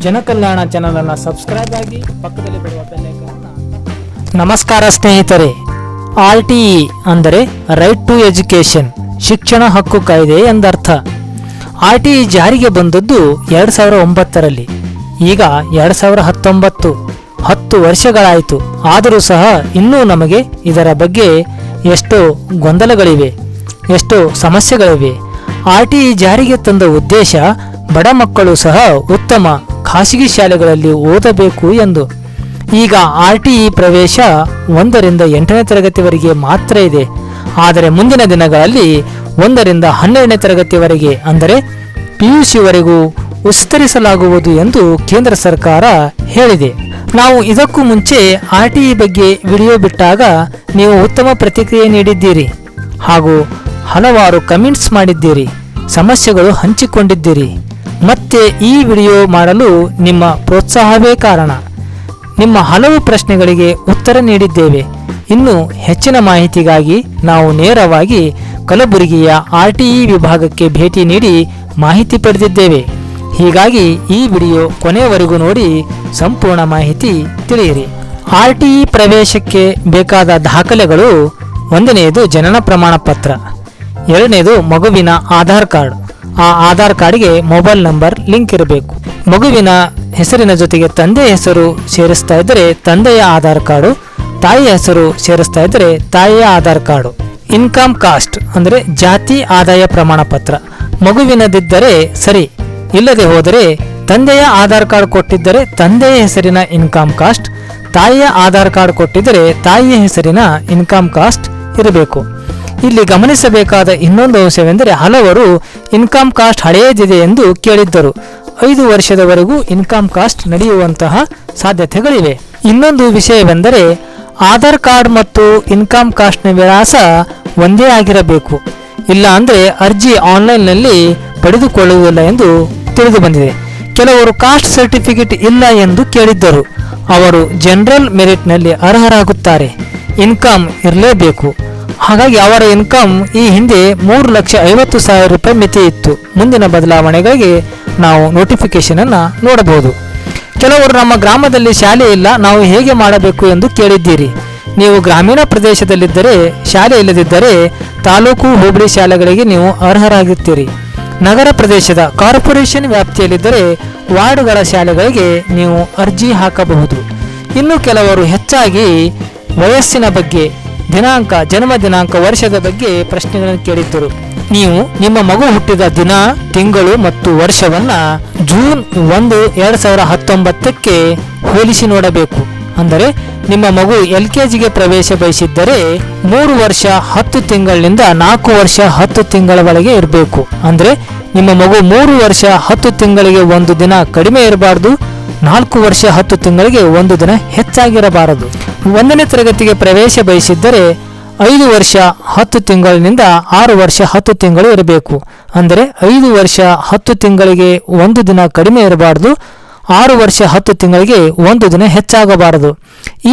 ಜನಕಲ್ಯಾಣ channel ಅನ್ನ subscribe ಆಗಿ ಪಕ್ಕದಲ್ಲಿ ಬರುವ ನಮಸ್ಕಾರ ಸ್ನೇಹಿತರೆ. ಆರ್ ಟಿ ಇ ಅಂದರೆ ರೈಟ್ ಟು ಎಜುಕೇಷನ್ ಶಿಕ್ಷಣ ಹಕ್ಕು ಕಾಯ್ದೆ ಎಂದರ್ಥ. ಆರ್ ಟಿ ಇ ಜಾರಿಗೆ ಬಂದದ್ದು ಎರಡು ಸಾವಿರ ಒಂಬತ್ತರಲ್ಲಿ. ಈಗ ಎರಡು ಸಾವಿರ ಹತ್ತೊಂಬತ್ತು. ಹತ್ತು ವರ್ಷಗಳಾಯಿತು. ಆದರೂ ಸಹ ಇನ್ನೂ ನಮಗೆ ಇದರ ಬಗ್ಗೆ ಎಷ್ಟೋ ಗೊಂದಲಗಳಿವೆ, ಎಷ್ಟೋ ಸಮಸ್ಯೆಗಳಿವೆ. ಆರ್ ಟಿ ಇ ಜಾರಿಗೆ ತಂದ ಉದ್ದೇಶ ಬಡ ಮಕ್ಕಳು ಸಹ ಉತ್ತಮ. ಖಾಸಗಿ ಶಾಲೆಗಳಲ್ಲಿ ಓದಬೇಕು ಎಂದು. ಈಗ ಆರ್ ಟಿ ಇ ಪ್ರವೇಶ ಒಂದರಿಂದ ಎಂಟನೇ ತರಗತಿವರೆಗೆ ಮಾತ್ರ ಇದೆ. ಆದರೆ ಮುಂದಿನ ದಿನಗಳಲ್ಲಿ ಒಂದರಿಂದ ಹನ್ನೆರಡನೇ ತರಗತಿವರೆಗೆ, ಅಂದರೆ ಪಿಯುಸಿವರೆಗೂ ವಿಸ್ತರಿಸಲಾಗುವುದು ಎಂದು ಕೇಂದ್ರ ಸರ್ಕಾರ ಹೇಳಿದೆ. ನಾವು ಇದಕ್ಕೂ ಮುಂಚೆ ಆರ್ ಟಿ ಇ ಬಗ್ಗೆ ವಿಡಿಯೋ ಬಿಟ್ಟಾಗ ನೀವು ಉತ್ತಮ ಪ್ರತಿಕ್ರಿಯೆ ನೀಡಿದ್ದೀರಿ ಹಾಗೂ ಹಲವಾರು ಕಮೆಂಟ್ಸ್ ಮಾಡಿದ್ದೀರಿ. ಸಮಸ್ಯೆಗಳು ಹಂಚಿಕೊಂಡಿದ್ದೀರಿ. ಮತ್ತೆ ಈ ವಿಡಿಯೋ ಮಾಡಲು ನಿಮ್ಮ ಪ್ರೋತ್ಸಾಹವೇ ಕಾರಣ. ನಿಮ್ಮ ಹಲವು ಪ್ರಶ್ನೆಗಳಿಗೆ ಉತ್ತರ ನೀಡಿದ್ದೇವೆ. ಇನ್ನು ಹೆಚ್ಚಿನ ಮಾಹಿತಿಗಾಗಿ ನಾವು ನೇರವಾಗಿ ಕಲಬುರಗಿಯ ಆರ್ ಟಿ ಇ ವಿಭಾಗಕ್ಕೆ ಭೇಟಿ ನೀಡಿ ಮಾಹಿತಿ ಪಡೆದಿದ್ದೇವೆ. ಹೀಗಾಗಿ ಈ ವಿಡಿಯೋ ಕೊನೆಯವರೆಗೂ ನೋಡಿ ಸಂಪೂರ್ಣ ಮಾಹಿತಿ ತಿಳಿಯಿರಿ. ಆರ್ ಟಿ ಇ ಪ್ರವೇಶಕ್ಕೆ ಬೇಕಾದ ದಾಖಲೆಗಳು ಒಂದನೆಯದು ಜನನ ಪ್ರಮಾಣ ಪತ್ರ ಎರಡನೇದು ಮಗುವಿನ ಆಧಾರ್ ಕಾರ್ಡ್. ಆ ಆಧಾರ್ ಕಾರ್ಡ್ಗೆ ಮೊಬೈಲ್ ನಂಬರ್ ಲಿಂಕ್ ಇರಬೇಕು. ಮಗುವಿನ ಹೆಸರಿನ ಜೊತೆಗೆ ತಂದೆಯ ಹೆಸರು ಸೇರಿಸ್ತಾ ಇದ್ದರೆ ತಂದೆಯ ಆಧಾರ್ ಕಾರ್ಡು, ತಾಯಿಯ ಹೆಸರು ಸೇರಿಸ್ತಾ ಇದ್ದರೆ ತಾಯಿಯ ಆಧಾರ್ ಕಾರ್ಡು. ಇನ್ಕಮ್ ಕಾಸ್ಟ್ ಅಂದರೆ ಜಾತಿ ಆದಾಯ ಪ್ರಮಾಣ ಪತ್ರ. ಮಗುವಿನದಿದ್ದರೆ ಸರಿ, ಇಲ್ಲದೆ ಹೋದರೆ ತಂದೆಯ ಆಧಾರ್ ಕಾರ್ಡ್ ಕೊಟ್ಟಿದ್ದರೆ ತಂದೆಯ ಹೆಸರಿನ ಇನ್ಕಮ್ ಕಾಸ್ಟ್, ತಾಯಿಯ ಆಧಾರ್ ಕಾರ್ಡ್ ಕೊಟ್ಟಿದ್ದರೆ ತಾಯಿಯ ಹೆಸರಿನ ಇನ್ಕಮ್ ಕಾಸ್ಟ್ ಇರಬೇಕು. ಇಲ್ಲಿ ಗಮನಿಸಬೇಕಾದ ಇನ್ನೊಂದು ಅಂಶವೆಂದರೆ ಹಲವರು ಇನ್ಕಮ್ ಕಾಸ್ಟ್ ಹಳೆಯದಿದೆ ಎಂದು ಕೇಳಿದ್ದರು. ಐದು ವರ್ಷದವರೆಗೂ ಇನ್ಕಮ್ ಕಾಸ್ಟ್ ನಡೆಯುವಂತಹ ಸಾಧ್ಯತೆಗಳಿವೆ. ಇನ್ನೊಂದು ವಿಷಯವೆಂದರೆ ಆಧಾರ್ ಕಾರ್ಡ್ ಮತ್ತು ಇನ್ಕಮ್ ಕಾಸ್ಟ್ನ ವಿಳಾಸ ಒಂದೇ ಆಗಿರಬೇಕು. ಇಲ್ಲ ಅಂದರೆ ಅರ್ಜಿ ಆನ್ಲೈನ್ನಲ್ಲಿ ಪಡೆದುಕೊಳ್ಳುವುದಿಲ್ಲ ಎಂದು ತಿಳಿದು ಬಂದಿದೆ ಕೆಲವರು ಕಾಸ್ಟ್ ಸರ್ಟಿಫಿಕೇಟ್ ಇಲ್ಲ ಎಂದು ಕೇಳಿದ್ದರು. ಅವರು ಜನರಲ್ ಮೆರಿಟ್ನಲ್ಲಿ ಅರ್ಹರಾಗುತ್ತಾರೆ. ಇನ್ಕಮ್ ಇರಲೇಬೇಕು. ಹಾಗಾಗಿ ಅವರ ಇನ್ಕಮ್ ಈ ಹಿಂದೆ ಮೂರು ಲಕ್ಷ ಐವತ್ತು ಸಾವಿರ ರೂಪಾಯಿ ಮಿತಿ ಇತ್ತು. ಮುಂದಿನ ಬದಲಾವಣೆಗಾಗಿ ನಾವು ನೋಟಿಫಿಕೇಶನ್ ಅನ್ನು ನೋಡಬಹುದು. ಕೆಲವರು ನಮ್ಮ ಗ್ರಾಮದಲ್ಲಿ ಶಾಲೆ ಇಲ್ಲ, ನಾವು ಹೇಗೆ ಮಾಡಬೇಕು ಎಂದು ಕೇಳಿದ್ದೀರಿ. ನೀವು ಗ್ರಾಮೀಣ ಪ್ರದೇಶದಲ್ಲಿದ್ದರೆ, ಶಾಲೆ ಇಲ್ಲದಿದ್ದರೆ ತಾಲೂಕು, ಹೋಬಳಿ ಶಾಲೆಗಳಿಗೆ ನೀವು ಅರ್ಹರಾಗುತ್ತೀರಿ. ನಗರ ಪ್ರದೇಶದ ಕಾರ್ಪೊರೇಷನ್ ವ್ಯಾಪ್ತಿಯಲ್ಲಿದ್ದರೆ ವಾರ್ಡ್ಗಳ ಶಾಲೆಗಳಿಗೆ ನೀವು ಅರ್ಜಿ ಹಾಕಬಹುದು. ಇನ್ನು ಕೆಲವರು ಹೆಚ್ಚಾಗಿ ವಯಸ್ಸಿನ ಬಗ್ಗೆ ದಿನಾಂಕ, ಜನ್ಮ ದಿನಾಂಕ, ವರ್ಷದ ಬಗ್ಗೆ ಪ್ರಶ್ನೆಗಳನ್ನು ಕೇಳಿದ್ದರು. ನೀವು ನಿಮ್ಮ ಮಗು ಹುಟ್ಟಿದ ದಿನ, ತಿಂಗಳು ಮತ್ತು ವರ್ಷವನ್ನ ಜೂನ್ ಒಂದು, ಎರಡ್ ಸಾವಿರ ಹತ್ತೊಂಬತ್ತಕ್ಕೆ ಹೋಲಿಸಿ ನೋಡಬೇಕು. ಅಂದರೆ ನಿಮ್ಮ ಮಗು ಎಲ್ ಕೆ ಜಿಗೆ ಪ್ರವೇಶ ಬಯಸಿದ್ದರೆ ಮೂರು ವರ್ಷ ಹತ್ತು ತಿಂಗಳಿನಿಂದ ನಾಲ್ಕು ವರ್ಷ ಹತ್ತು ತಿಂಗಳವರೆಗೆ ಇರಬೇಕು. ಅಂದರೆ ನಿಮ್ಮ ಮಗು ಮೂರು ವರ್ಷ ಹತ್ತು ತಿಂಗಳಿಗೆ ಒಂದು ದಿನ ಕಡಿಮೆ ಇರಬಾರ್ದು. ನಾಲ್ಕು ವರ್ಷ ಹತ್ತು ತಿಂಗಳಿಗೆ ಒಂದು ದಿನ ಹೆಚ್ಚಾಗಿರಬಾರದು. ಒಂದನೇ ತರಗತಿಗೆ ಪ್ರವೇಶ ಬಯಸಿದ್ದರೆ ಐದು ವರ್ಷ ಹತ್ತು ತಿಂಗಳಿನಿಂದ ಆರು ವರ್ಷ ಹತ್ತು ತಿಂಗಳು ಇರಬೇಕು. ಅಂದರೆ ಐದು ವರ್ಷ ಹತ್ತು ತಿಂಗಳಿಗೆ ಒಂದು ದಿನ ಕಡಿಮೆ ಇರಬಾರದು, ಆರು ವರ್ಷ ಹತ್ತು ತಿಂಗಳಿಗೆ ಒಂದು ದಿನ ಹೆಚ್ಚಾಗಬಾರದು.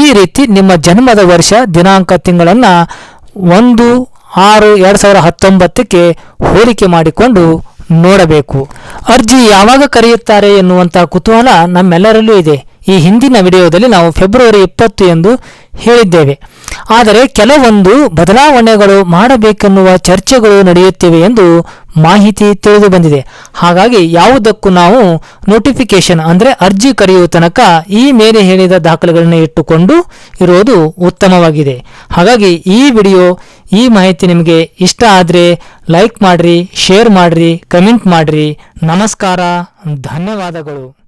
ಈ ರೀತಿ ನಿಮ್ಮ ಜನ್ಮದ ವರ್ಷ ದಿನಾಂಕ ತಿಂಗಳನ್ನು ಒಂದು ಆರು ಎರಡು ಸಾವಿರ ಹತ್ತೊಂಬತ್ತಕ್ಕೆ ಹೋಲಿಕೆ ಮಾಡಿಕೊಂಡು ನೋಡಬೇಕು. ಅರ್ಜಿ ಯಾವಾಗ ಕರೆಯುತ್ತಾರೆ ಎನ್ನುವಂಥ ಕುತೂಹಲ ನಮ್ಮೆಲ್ಲರಲ್ಲೂ ಇದೆ. ಈ ಹಿಂದಿನ ವಿಡಿಯೋದಲ್ಲಿ ನಾವು ಫೆಬ್ರವರಿ ಇಪ್ಪತ್ತು ಎಂದು ಹೇಳಿದ್ದೇವೆ. ಆದರೆ ಕೆಲವೊಂದು ಬದಲಾವಣೆಗಳು ಮಾಡಬೇಕೆನ್ನುವ ಚರ್ಚೆಗಳು ನಡೆಯುತ್ತಿವೆ ಎಂದು ಮಾಹಿತಿ ತಿಳಿದು ಬಂದಿದೆ ಹಾಗಾಗಿ ಯಾವುದಕ್ಕೂ ನಾವು ನೋಟಿಫಿಕೇಶನ್ ಅಂದರೆ ಅರ್ಜಿ ಕರೆಯುವ ತನಕ ಈ ಮೇಲೆ ಹೇಳಿದ ದಾಖಲೆಗಳನ್ನು ಇಟ್ಟುಕೊಂಡು ಇರುವುದು ಉತ್ತಮವಾಗಿದೆ. ಹಾಗಾಗಿ ಈ ವಿಡಿಯೋ ಈ ಮಾಹಿತಿ ನಿಮಗೆ ಇಷ್ಟ ಆದರೆ ಲೈಕ್ ಮಾಡಿರಿ, ಶೇರ್ ಮಾಡಿರಿ, ಕಮೆಂಟ್ ಮಾಡಿರಿ. ನಮಸ್ಕಾರ, ಧನ್ಯವಾದಗಳು.